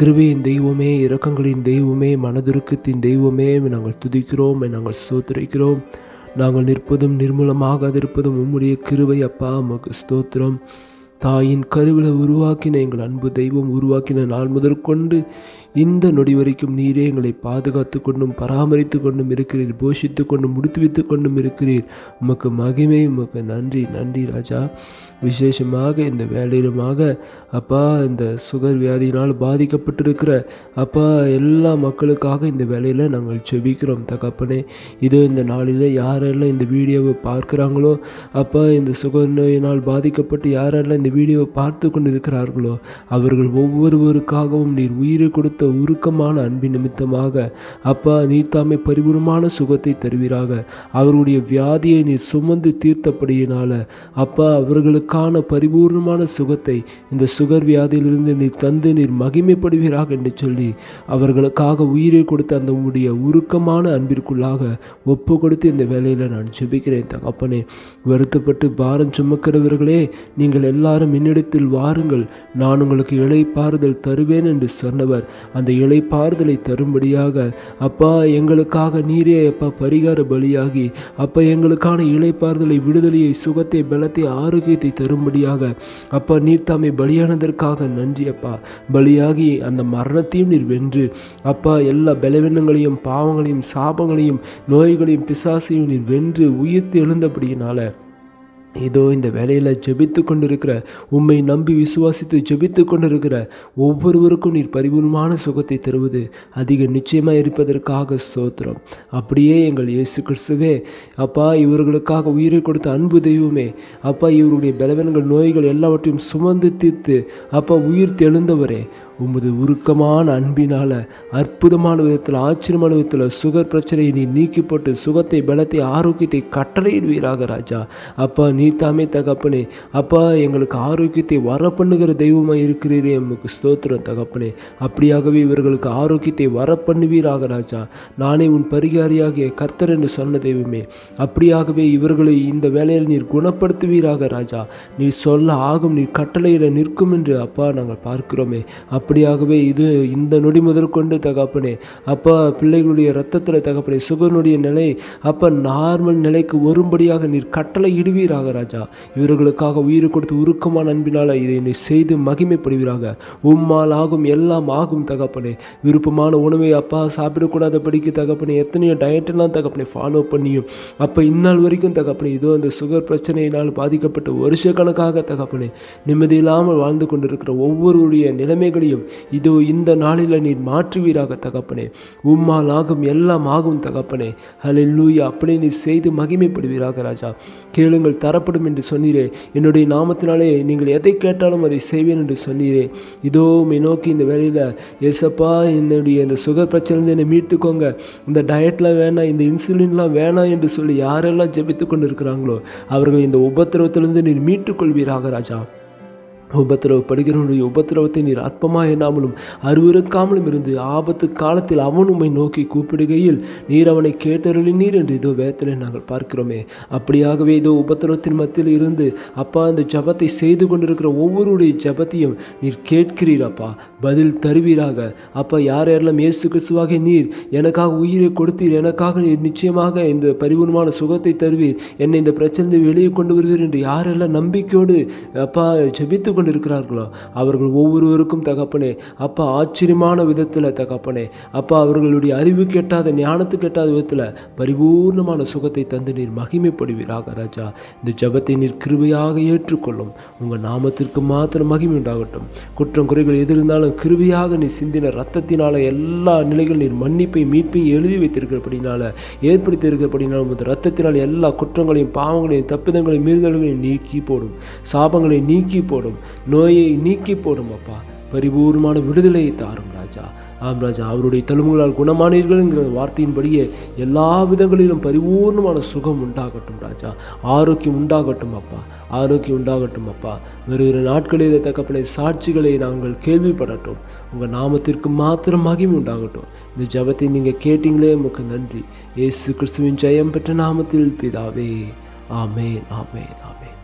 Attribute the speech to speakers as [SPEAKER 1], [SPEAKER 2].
[SPEAKER 1] கிருபையின் தெய்வமே இரக்கங்களின் தெய்வமே மனதுருக்கத்தின் தெய்வமே நாங்கள் துதிக்கிறோம் நாங்கள் சோத்திரிக்கிறோம் நாங்கள் நிற்பதும் நிர்மூலமாகாதிருப்பதும் உம்முடைய கிருவை அப்பா உமக்கு ஸ்தோத்திரம். தாயின் கருவில உருவாக்கின எங்கள் அன்பு தெய்வம் உருவாக்கின நாள் முதற்கொண்டு இந்த நொடி வரைக்கும் நீரே எங்களை பாதுகாத்து கொண்டும் பராமரித்து கொண்டும் இருக்கிறீர் போஷித்து கொண்டும் முடித்து வைத்து கொண்டும் இருக்கிறீர். உமக்கு மகிமை உமக்கு நன்றி நன்றி ராஜா. விசேஷமாக இந்த வேலையிலுமாக அப்பா இந்த சுகர் வியாதியினால் பாதிக்கப்பட்டிருக்கிற அப்பா எல்லா மக்களுக்காக இந்த வேலையில் நாங்கள் செபிக்கிறோம் தகப்பனே. இதோ இந்த நாளில் யாரெல்லாம் இந்த வீடியோவை பார்க்குறாங்களோ அப்பா இந்த சுகர் நோயினால் பாதிக்கப்பட்டு யாரெல்லாம் இந்த வீடியோவை பார்த்து கொண்டு இருக்கிறார்களோ அவர்கள் ஒவ்வொருவருக்காகவும் நீர் உயிரை கொடுத்த உருக்கமான அன்பின் நிமித்தமாக அப்பா நீர் தாமே பரிபூர்ணமான சுகத்தை தருவீராக. அவருடைய வியாதியை நீர் சுமந்து தீர்த்தபடியினால அப்பா அவர்களுக்கான பரிபூர்ணமான சுகத்தை இந்த சுகர் வியாதியிலிருந்து நீர் தந்து நீர் மகிமைப்படுவீராக என்று சொல்லி அவர்களுக்காக உயிரை கொடுத்த அந்த உடைய உருக்கமான அன்பிற்குள்ளாக ஒப்பு கொடுத்து இந்த வேலையில் நான் ஜெபிக்கிறேன் தகப்பனே. வருத்தப்பட்டு பாரம் சுமக்கிறவர்களே நீங்கள் எல்லாரும் என்னிடத்தில் வாருங்கள். நான் உங்களுக்கு இளைப்பாறுதல் தருவேன் என்று சொன்னவர் அந்த இலைப்பாறுதலை தரும்படியாக அப்பா எங்களுக்காக நீரே அப்பா பரிகார பலியாகி அப்பா எங்களுக்கான இளைப்பாறுதலை விடுதலையை சுகத்தை பலத்தை ஆரோக்கியத்தை தரும்படியாக அப்பா நீர் தாமை பலியானதற்காக நன்றி அப்பா. பலியாகி அந்த மரணத்தையும் நீர் வென்று அப்பா எல்லா பலவீனங்களையும் பாவங்களையும் சாபங்களையும் நோய்களையும் பிசாசையும் நீர் வென்று உயிர்த்து எழுந்தபடியினால இதோ இந்த வேலையில் ஜெபித்து கொண்டிருக்கிற உம்மை நம்பி விசுவாசித்து ஜெபித்து கொண்டிருக்கிற ஒவ்வொருவருக்கும் நீர் பரிபூர்ணமான சுகத்தை தருவது அதிக நிச்சயமாக இருப்பதற்காக சோத்திரம் அப்படியே எங்கள் இயேசு கிறிஸ்துவே அப்பா இவர்களுக்காக உயிரை கொடுத்த அன்பு தெய்வமே அப்பா இவருடைய பலவீனங்கள் நோய்கள் எல்லாவற்றையும் சுமந்து தீர்த்து அப்பா உயிர் தெழுந்தவரே உமது உருக்கமான அன்பினால் அற்புதமான விதத்தில் ஆச்சரியமான விதத்தில் சுகர் பிரச்சனையை நீ நீக்கிப்பட்டு சுகத்தை பலத்தை ஆரோக்கியத்தை கட்டளையிடுவீராக ராஜா. அப்பா நீ தாமே தகப்பனே. அப்பா எங்களுக்கு ஆரோக்கியத்தை வர பண்ணுகிற தெய்வமாக இருக்கிறீரே எமக்கு ஸ்தோத்திரம் தகப்பனே. அப்படியாகவே இவர்களுக்கு ஆரோக்கியத்தை வர பண்ணுவீராக ராஜா. நானே உன் பரிகாரியாகிய கர்த்தர் என்று சொன்ன தெய்வமே. அப்படியாகவே இவர்களை இந்த வேலையில் நீர் குணப்படுத்துவீராக ராஜா. நீ சொல்ல ஆகும் நீ கட்டளையிட நிற்கும் என்று அப்பா நாங்கள் பார்க்கிறோமே. அப்படியாகவே இது இந்த நொடி முதற்கொண்டு தகப்பனே. அப்பா பிள்ளைகளுடைய ரத்தத்தில் தகப்பனே சுகனுடைய நிலை அப்பா நார்மல் நிலைக்கு வரும்படியாக நீர் கட்டளை இடுவீராக ராஜா இவர்களுக்காக உயிர் கொடுத்து உருக்கமான அன்பினால இதை நீ செய்து மகிமைப்படுவீராக. உம்மால் ஆகும் எல்லாம் ஆகும் தகப்பனே. விருப்பமான உணவை அப்பா சாப்பிடக்கூடாத படிக்க தகப்பனே எத்தனையோ டயட்டெல்லாம் தகப்பனே ஃபாலோ பண்ணியும். அப்போ இந்நாள் வரைக்கும் தகப்பனே இதோ அந்த சுகர் பிரச்சனையினால் பாதிக்கப்பட்ட வருஷ கணக்காக தகப்பனே நிம்மதி இல்லாமல் வாழ்ந்து கொண்டிருக்கிற ஒவ்வொருடைய நிலைமைகளையும் இதோ இந்த நாளில் நீர் மாற்றுவீராக தகப்பனே. உம்மால் ஆகும் எல்லாம் ஆகும் தகப்பனே. ஹalleluya அப்படி நீ செய்து மகிமைப்படுவீராக ராஜா. கேளுங்கள் காணப்படும் என்று சொன்னீரே. என்னுடைய நாமத்தினாலே நீங்கள் எதை கேட்டாலும் அதை செய்வேன் என்று சொன்னீரே. இதோ உம்மை நோக்கி இந்த வேலையில் ஏசப்பா என்னுடைய இந்த சுகர் பிரச்சனை என்னை மீட்டுக்கோங்க. இந்த டயட்லாம் வேணாம் இந்த இன்சுலின்லாம் வேணாம் என்று சொல்லி யாரெல்லாம் ஜெபித்து கொண்டு இருக்கிறாங்களோ அவர்கள் இந்த உபத்திரவத்திலிருந்து நீர் மீட்டுக்கொள்வீராக ராஜா. உபத்திரவப்படுகிறவனுடைய உபத்திரவத்தை நீர் அற்பமாக எண்ணாமலும் அருவருக்காமலும் இருந்து ஆபத்து காலத்தில் அவன் உம்மை நோக்கி கூப்பிடுகையில் நீர் அவனை கேட்டருளினீர் என்று இதோ வேத்தலை நாங்கள் பார்க்கிறோமே. அப்படியாகவே இதோ உபத்திரவத்தின் மத்தியில் இருந்து அப்பா இந்த ஜபத்தை செய்து கொண்டிருக்கிற ஒவ்வொருடைய ஜபத்தையும் நீர் கேட்கிறீர் அப்பா. பதில் தருவீராக. அப்பா யார் யாரெல்லாம் இயேசு கிறிஸ்துவாக நீர் எனக்காக உயிரை கொடுத்தீர். எனக்காக நீர் நிச்சயமாக இந்த பரிபூர்ணமான சுகத்தை தருவீர். என்னை இந்த பிரச்சனையை வெளியே கொண்டு வருவீர் என்று யாரெல்லாம் நம்பிக்கையோடு அப்பா ஜெபித்து கொண்டிருக்கிறார்களோ? அவர்கள் ஒவ்வொருவருக்கும் தகப்பனே அப்பா ஆச்சரியமான விதத்தில் தகப்பனே அப்பா அவர்களுடைய அறிவு கெட்டாத ஞானத்து கெட்டாத விதத்தில் பரிபூர்ணமான சுகத்தை தந்து நீர் மகிமைப்படுவீராக ராஜா. இந்த ஜபத்தை நீர் கிருபையாக ஏற்றுக்கொள்ளும். உங்கள் நாமத்திற்கு மாத்திரம் மகிமை உண்டாகட்டும். குற்றம் குறைகள் எது இருந்தாலும் கிருபையாக நீ சிந்தின ரத்தத்தினால எல்லா நிலைகள் நீர் மன்னிப்பை மீட்பையும் எழுதி வைத்திருக்கிறபடினால ஏற்படுத்தி இருக்கிறபடினாலும் இந்த ரத்தத்தினால் எல்லா குற்றங்களையும் பாவங்களையும் தப்பிதங்களையும் மீறுதல்களையும் நீக்கி போடும். சாபங்களை நீக்கி போடும். நோயை நீக்கி போடும் அப்பா. பரிபூர்ணமான விடுதலையை தாரும் ராஜா. ஆம் ராஜா. அவருடைய தழும்புகளால் குணமானீர்கள்ங்கிற வார்த்தையின்படியே எல்லா விதங்களிலும் பரிபூர்ணமான சுகம் உண்டாகட்டும் ராஜா. ஆரோக்கியம் உண்டாகட்டும் அப்பா. ஆரோக்கியம் உண்டாகட்டும் அப்பா. வருகிற நாட்களில் தக்கப்பனை சாட்சிகளை நாங்கள் கேள்விப்படட்டும். உங்கள் நாமத்திற்கு மாத்திரம் மகிமை உண்டாகட்டும். இந்த ஜபத்தை நீங்கள் கேட்டீங்களே உமக்கு நன்றி. இயேசு கிறிஸ்துவின் ஜெயம் பெற்ற நாமத்தில் பிதாவே. ஆமேன் ஆமேன் ஆமேன்.